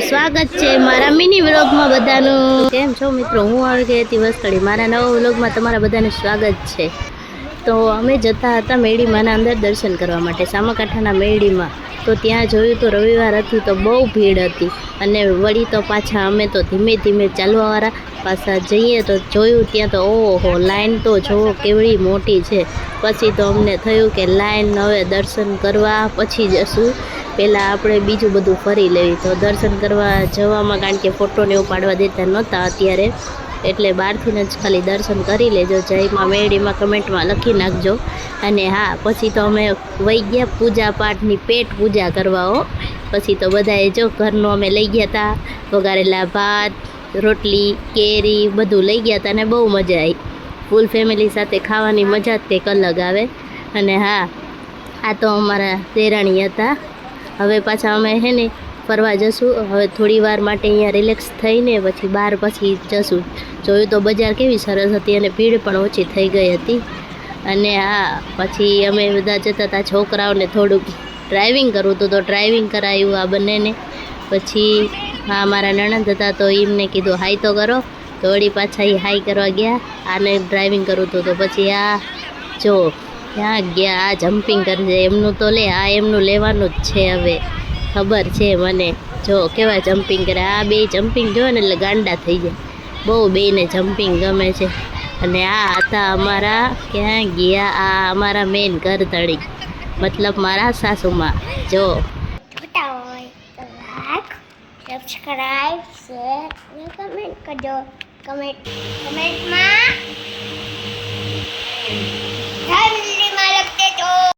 સ્વાગત છે મારા મિની વ્લોગમાં બધાનું. કેમ છો મિત્રો? હું હતી વસ્તળી મારા નવા વ્લોગમાં તમારા બધાનું સ્વાગત છે. તો અમે જતા હતા મેળીમાંના અંદર દર્શન કરવા માટે સામાકાંઠાના મેળીમાં. તો ત્યાં જોયું તો રવિવાર હતું તો બહુ ભીડ હતી. અને વળી તો પાછા અમે તો ધીમે ધીમે ચાલવાવાળા પાછા જઈએ તો જોયું ત્યાં તો ઓહો, લાઈન તો જુઓ કેવડી મોટી છે. પછી તો અમને થયું કે લાઈન હવે દર્શન કરવા પછી જશું. પહેલાં આપણે બીજું બધું ફરી લેવી. તો દર્શન કરવા જવામાં કારણ કે ફોટોને એવું પાડવા દેતા નહોતા અત્યારે. એટલે બહારથી જ ખાલી દર્શન કરી લેજો. જયમાં મેળીમાં કમેન્ટમાં લખી નાખજો. અને હા, પછી તો અમે વહી ગયા પૂજા પાઠની પેટ પૂજા કરવા હો. પછી તો બધાએ જો ઘરનું અમે લઈ ગયા હતા વઘારેલા ભાત, રોટલી, કેરી બધું લઈ ગયા હતા અને બહુ મજા આવી ફૂલ ફેમિલી સાથે ખાવાની મજા જ કંઈક અલગ આવે. અને હા, આ તો અમારા દેરાણી હતા. હવે પાછા અમે હે ને ફરવા જશું. હવે થોડી વાર માટે અહીંયા રિલેક્સ થઈને પછી બહાર પછી જશું. જોયું તો બજાર કેવી સરસ હતી અને ભીડ પણ ઓછી થઈ ગઈ હતી. અને હા, પછી અમે બધા જતા હતા છોકરાઓને થોડુંક ડ્રાઇવિંગ કરવું હતું તો ડ્રાઇવિંગ કરાયું આ બંનેને. પછી હા, મારા નણંદ હતા તો એમને કીધું, હાઈ તો કરો. તો વળી પાછા એ હાઈ કરવા ગયા આને ડ્રાઇવિંગ કરવું હતું તો પછી આ, જો ક્યાં ગયા, આ જમ્પિંગ કરજે, એમનું તો લે, આ એમનું લેવાનું જ છે હવે. ખબર છે મને. જો, કેવા જમ્પિંગ કરે? આ બે જમ્પિંગ જોવે ને એટલે ગાંડા થઈ જાય. બહુ બેને જમ્પિંગ ગમે છે. અને આ હતા અમારા, ક્યાં ગયા? આ અમારા મેન ઘર તળી. મતલબ મારા સાસુમાં. જો. કમેન્ટ કરજો. કમેન્ટ કમેન્ટમાં જય